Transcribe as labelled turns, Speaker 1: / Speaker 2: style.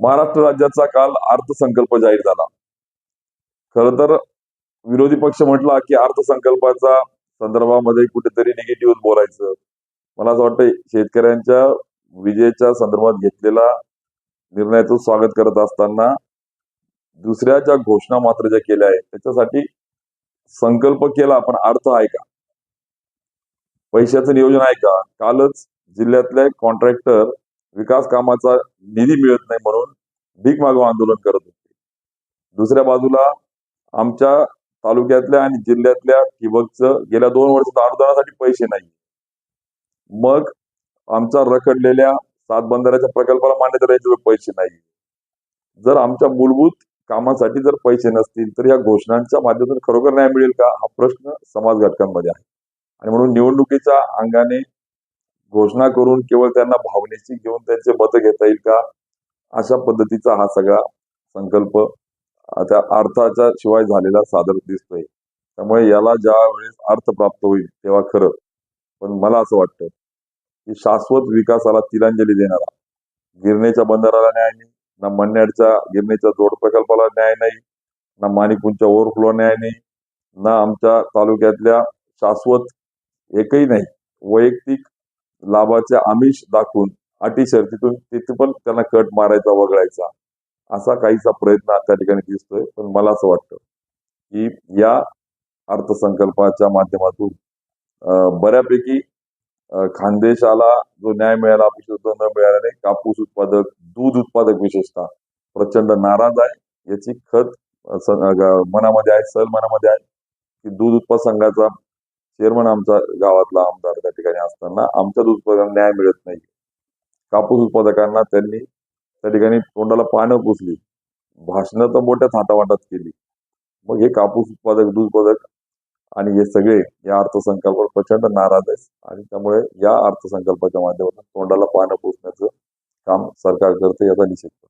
Speaker 1: महाराष्ट्र राज्याचा काल अर्थसंकल्प जाहीर झाला. खर तर विरोधी पक्ष म्हटला की अर्थसंकल्पाचा संदर्भामध्ये कुठेतरी निगेटिव्ह बोलायचं. मला असं वाटतं शेतकऱ्यांच्या विजेच्या संदर्भात घेतलेला निर्णयाचं स्वागत करत असताना दुसऱ्या ज्या घोषणा मात्र ज्या केल्या आहेत त्याच्यासाठी संकल्प केला पण अर्थ आहे का? पैशाचं नियोजन आहे का? कालच जिल्ह्यातले कॉन्ट्रॅक्टर विकास कामाचा निधी मिळत नाही म्हणून भीक मागो आंदोलन करत होते. दुसऱ्या बाजूला आमच्या तालुक्यातल्या आणि जिल्ह्यातल्या ठिबकचं गेल्या दोन वर्षात अनुदानासाठी पैसे नाही मग आमच्या रखडलेल्या सात बंधाऱ्याच्या प्रकल्पाला मान्यता द्यायचे पैसे नाही जर आमच्या मूलभूत कामासाठी जर पैसे नसतील तर या घोषणांच्या माध्यमातून खरोखर न्याय मिळेल का? हा प्रश्न समाज घटकांमध्ये आहे. आणि म्हणून निवडणुकीच्या अंगाने घोषणा करून केवळ त्यांना भावनेची घेऊन त्यांचे मत घेता येईल का? अशा पद्धतीचा हा सगळा संकल्प त्या अर्थाच्या शिवाय झालेला सादर दिसतोय. त्यामुळे याला ज्या वेळेस अर्थ प्राप्त होईल तेव्हा खरं. पण मला असं वाटतं की शाश्वत विकासाला तिलांजली देणारा गिरणेच्या बंदराला न्याय नाही ना मन्याडच्या गिरणेच्या जोड प्रकल्पाला न्याय नाही ना माणिकपूंच्या ओव्हरफ्लो न्याय नाही ना आमच्या तालुक्यातल्या शाश्वत एकही नाही वैयक्तिक लाभाचे आमिष दाखवून अटी शर्तीतून तिथे पण त्यांना कट मारायचा वगळायचा. असा काहीसा प्रयत्न त्या ठिकाणी दिसतोय पण मला असं वाटतं की या अर्थसंकल्पाच्या माध्यमातून बऱ्यापैकी खानदेशाला जो न्याय मिळाला अपेक्षित न मिळाल्याने कापूस उत्पादक दूध उत्पादक विशेषतः प्रचंड नाराज आहे. याची खत मनामध्ये आहे सल मनामध्ये आहे की दूध उत्पादक संघाचा चेअरमन आमचा गावातला आमदार त्या ठिकाणी असताना आमच्या दूध उत्पादकांना न्याय मिळत नाही कापूस उत्पादकांना त्यांनी त्या ठिकाणी तोंडाला पानं पुसली. भाषणं तर मोठ्या थाटावाटात केली. मग हे कापूस उत्पादक दूध उत्पादक आणि हे सगळे या अर्थसंकल्पावर प्रचंड नाराज आहेत आणि त्यामुळे या अर्थसंकल्पाच्या माध्यमातून तोंडाला पानं पुसण्याचं काम सरकार करते याचा निषेध करतो.